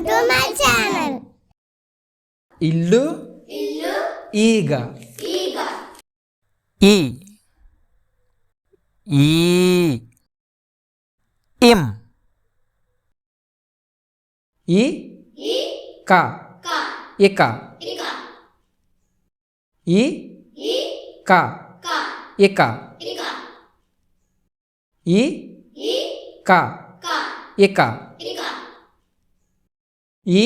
Welcome to my channel ఇల్లు ఈగ ఈ ఈ ఇం ఈ క ఇక ఈ క ఇక ఈ క ఇక ఈ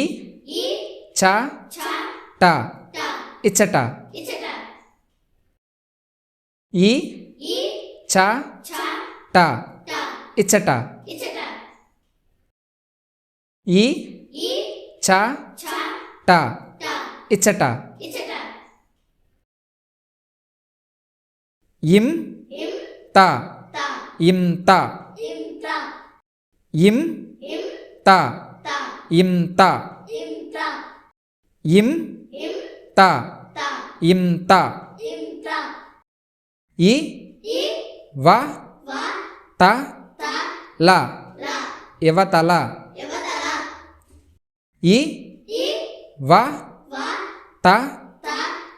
చ ట ఇచ్చట ఈ చ ట ఇచ్చట ఈ చ ట ఇచ్చట ఇం త ఇం త ఇం త ఇం త ఇం. త. ఇం త ఈ. వ. త. ల. ఇవతల ఈ. వ. త.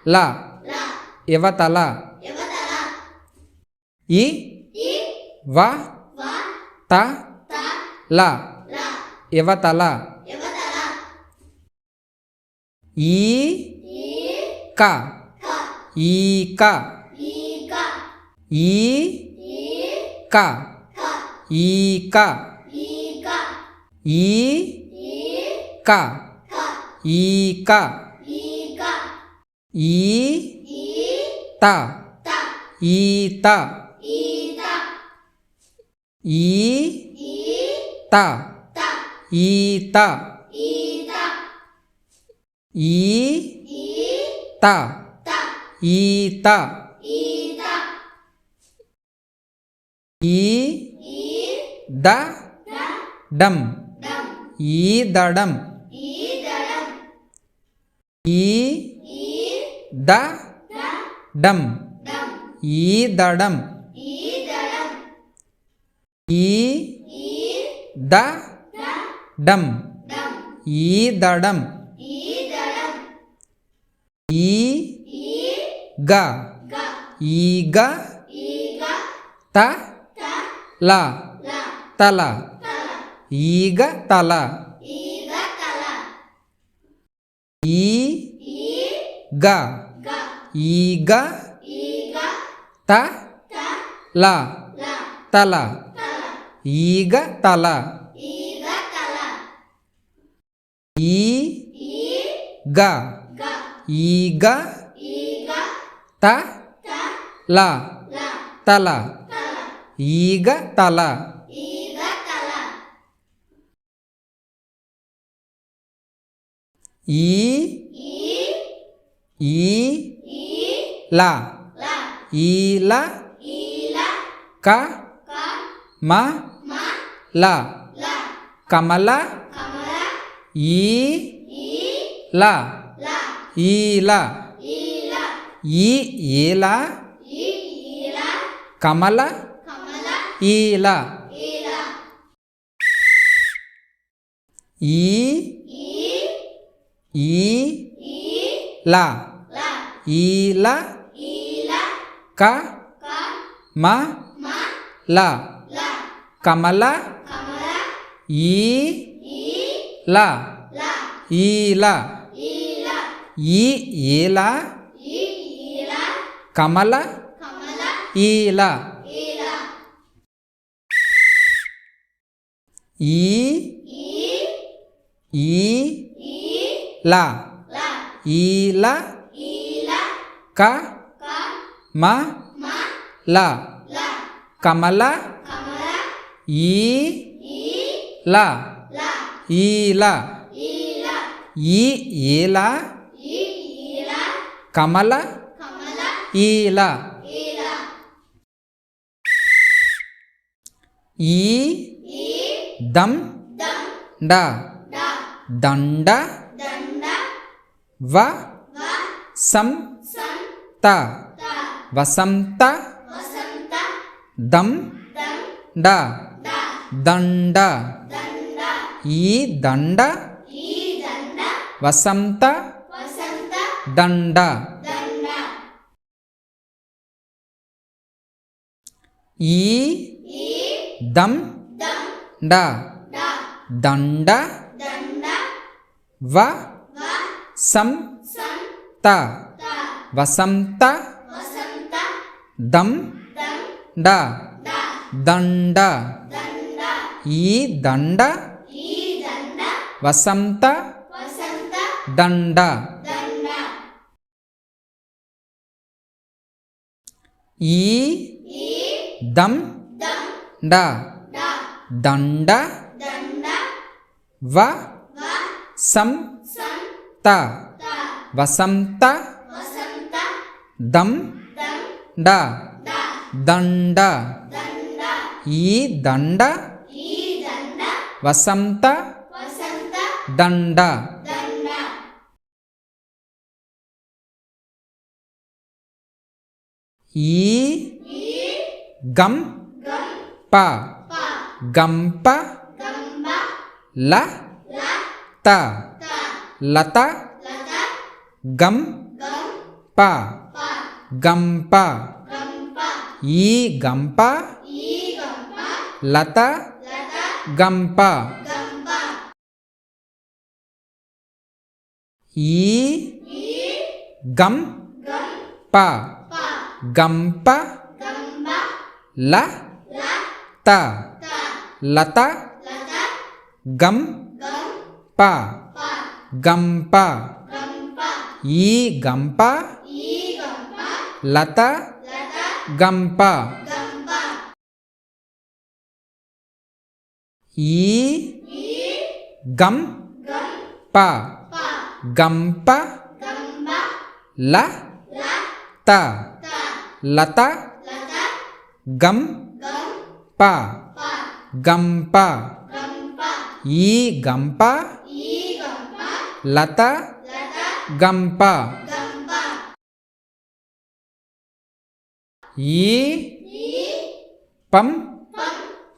ల. ఇవతల ఈ. వ. త. ల. ఇవతల ఈ క ఈ క ఈ క ఈ క ఈ క ఈ క ఈ త ఈ త ఈ త ఈ త ఈ త ఈ త. ఈ ద. డం. ఈ దడం. ఈ ద. డం. ఈ దడం. ఈ ద. డం. ఈ దడం. ఈ గ ఈగ త ల తల ఈగ తల ఈ గ ఈగ త ల తల ఈగ తల ఈ గ ఈగ త ల తల ఈగ తల ఈ ఈ ల ఈల క మ ల కమల ఈ ల ఈల. ఈ ఈల. కమల. ఈల. ఈ. ఈ. ల. ఈల. క. మ. ల. కమల. ఈ. ల. ఈల. ఈ ఈల కమల ఈల ఈ ఈ లా ఈల క మ ల కమల ఈ ల ఈల ఈ ఈల కమల ఈల ఈ దం డ దండ వ సం త వసంత దం డ దండ ఈ దండ వసంత దండ ఈ దం డ దండ వ సం త వసంత దం డ దండ ఈ దండ వసంత దండ ఈ ఈ దం డ దండ వ సం త వసంత దం డ దండ ఈ దండ వసంత దండ ఈ గం ప గంప ల త లత గం ప గంప ఈ గంప లత గంప ఈ గం ప ప గంప గంబ ల ల త త లత లత గం గం ప ప గంప గంప ఈ గంప ఈ గంప లత గం ప గంప ఈ గంప లత గంప ఈ పం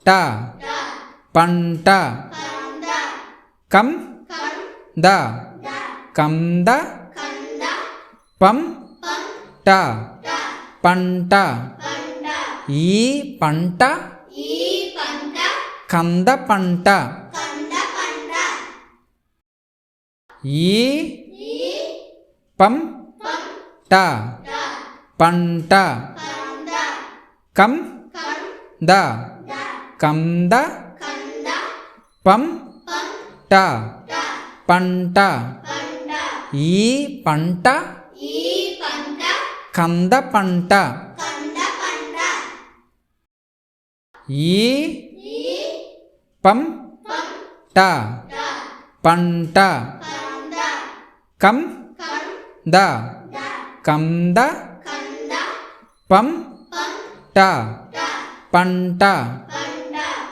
ట పంట కం ద కంద పం ట పంట. ఈ పంట కంద పంట. ఈ పం ట పంట. కం ద కంద పం ట పంట ఈ పంట. ఈ పంట కంద పంట పంట ఈ పం ట. పంట. కం ద. కంద. పం ట. పంట.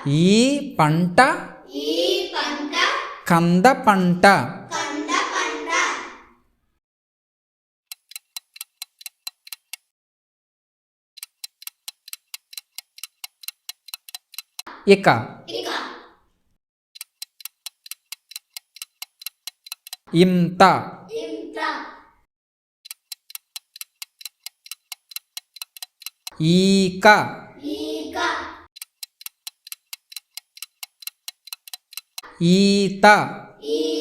ఈ పంట. కంద పంట ఇక ఇక ఇంత ఇంత ఈక ఈక ఈత ఈత